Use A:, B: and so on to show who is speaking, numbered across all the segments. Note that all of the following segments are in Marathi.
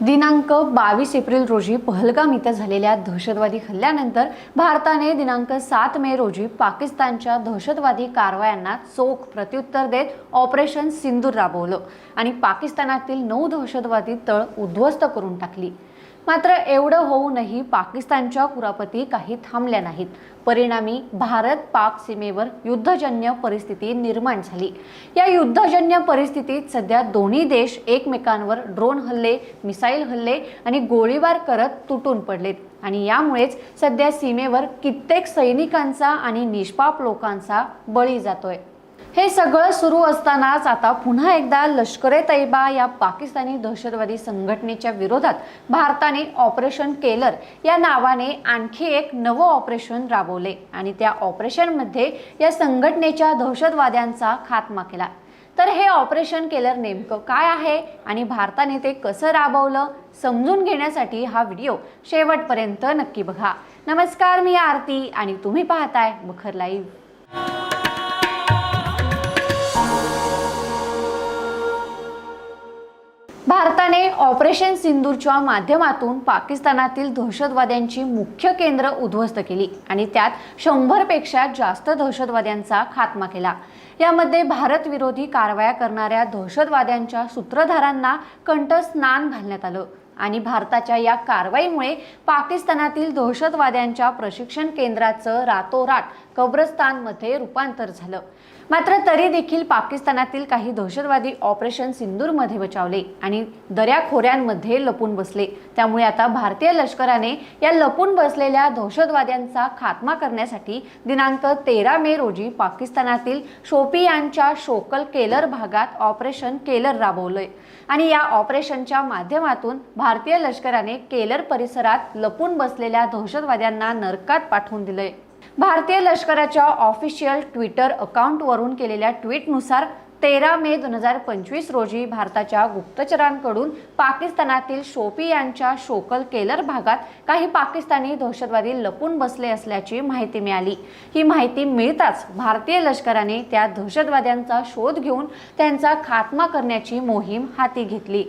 A: दिनांक बावीस एप्रिल रोजी पहलगाम इथं झालेल्या दहशतवादी हल्ल्यानंतर भारताने दिनांक सात मे रोजी पाकिस्तानच्या दहशतवादी कारवायांना चोख प्रत्युत्तर देत ऑपरेशन सिंदूर राबवलं आणि पाकिस्तानातील नऊ दहशतवादी तळ उद्ध्वस्त करून टाकली. मात्र एवढं होऊनही पाकिस्तानच्या कुरापती काही थांबल्या नाहीत. परिणामी भारत पाक सीमेवर युद्धजन्य परिस्थिती निर्माण झाली. या युद्धजन्य परिस्थितीत सध्या दोन्ही देश एकमेकांवर ड्रोन हल्ले मिसाईल हल्ले आणि गोळीबार करत तुटून पडलेत. आणि यामुळेच सध्या सीमेवर कित्येक सैनिकांचा आणि निष्पाप लोकांचा बळी जातोय. हे सगळं सुरू असतानाच आता पुन्हा एकदा लष्करे तैबा या पाकिस्तानी दहशतवादी संघटनेच्या विरोधात भारताने ऑपरेशन केलर या नावाने आणखी एक नवं ऑपरेशन राबवले आणि त्या ऑपरेशनमध्ये या संघटनेच्या दहशतवाद्यांचा खात्मा केला. तर हे ऑपरेशन केलर नेमकं काय आहे आणि भारताने ते कसं राबवलं समजून घेण्यासाठी हा व्हिडिओ शेवटपर्यंत नक्की बघा. नमस्कार मी आरती आणि तुम्ही पाहताय बखर लाईव्ह. भारताने ऑपरेशन सिंदूरच्या माध्यमातून पाकिस्तानातील दहशतवाद्यांची मुख्य केंद्र उद्ध्वस्त केली आणि त्यात शंभरपेक्षा जास्त दहशतवाद्यांचा खात्मा केला. यामध्ये भारत विरोधी कारवाया करणाऱ्या दहशतवाद्यांच्या सूत्रधारांना कंठस्नान घालण्यात आलं. आणि भारताच्या या कारवाईमुळे पाकिस्तानातील दहशतवाद्यांच्या प्रशिक्षण केंद्राचं रातोरात कब्रस्तानमध्ये रूपांतर झालं. मात्र तरी देखील पाकिस्तानातील काही दहशतवादी ऑपरेशन सिंदूरमध्ये बचावले आणि दऱ्याखोऱ्यांमध्ये लपून बसले. त्यामुळे आता भारतीय लष्कराने या लपून बसलेल्या दहशतवाद्यांचा खात्मा करण्यासाठी दिनांक तेरा मे रोजी पाकिस्तानातील शोपियांच्या शोकल केलर भागात ऑपरेशन केलर राबवलंय. आणि या ऑपरेशनच्या माध्यमातून भारतीय लष्कराने केलर परिसरात लपून बसलेल्या दहशतवाद्यांना नरकात पाठवून दिलंय. भारतीय लष्कराच्या ऑफिशियल ट्विटर अकाउंटवरून केलेल्या ट्विटनुसार तेरा मे दोन हजार पंचवीस रोजी भारताच्या गुप्तचरांकडून पाकिस्तानातील शोपियांच्या शोकल केलर भागात काही पाकिस्तानी दहशतवादी लपून बसले असल्याची माहिती मिळाली. ही माहिती मिळताच भारतीय लष्कराने त्या दहशतवाद्यांचा शोध घेऊन त्यांचा खात्मा करण्याची मोहीम हाती घेतली.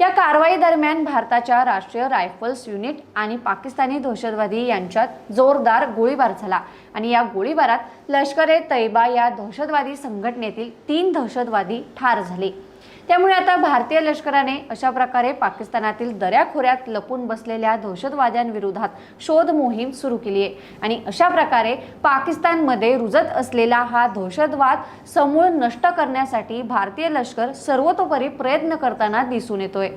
A: या कारवाई दरम्यान भारताच्या राष्ट्रीय रायफल्स युनिट आणि पाकिस्तानी दहशतवादी यांच्यात जोरदार गोळीबार झाला. आणि या गोळीबारात लष्कर ए तैबा या दहशतवादी संघटनेतील तीन दहशतवादी ठार झाले. त्यामुळे आता भारतीय लष्कराने अशा प्रकारे पाकिस्तानातील दऱ्याखोऱ्यात लपून बसलेल्या दहशतवाद्यांविरोधात शोध मोहीम सुरू केली आहे. आणि अशा प्रकारे पाकिस्तानमध्ये रुजत असलेला हा दहशतवाद समूळ नष्ट करण्यासाठी भारतीय लष्कर सर्वतोपरी प्रयत्न करताना दिसून येतोय.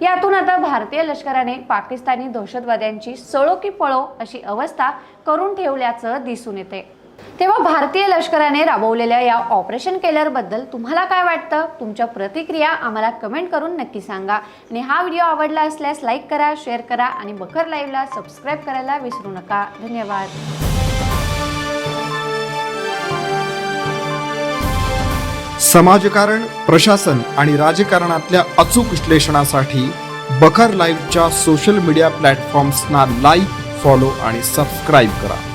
A: यातून आता भारतीय लष्कराने पाकिस्तानी दहशतवाद्यांची सळो की पळो अशी अवस्था करून ठेवल्याचं दिसून येते तेव्हा भारतीय लष्कराने राबवलेल्या या ऑपरेशन केलरबद्दल तुम्हाला काय वाटतं? तुमच्या प्रतिक्रिया आम्हाला कमेंट करून नक्की सांगा. आणि हा व्हिडिओ आवडला असल्यास लाईक करा शेअर करा आणि बखर लाईव्हला सबस्क्राईब करायला विसरू नका. धन्यवाद.
B: समाजकारण प्रशासन आणि राजकारणातल्या अचूक विश्लेषणासाठी बखर लाईव्हच्या सोशल मीडिया प्लॅटफॉर्म्सना लाईक फॉलो आणि सबस्क्राईब करा.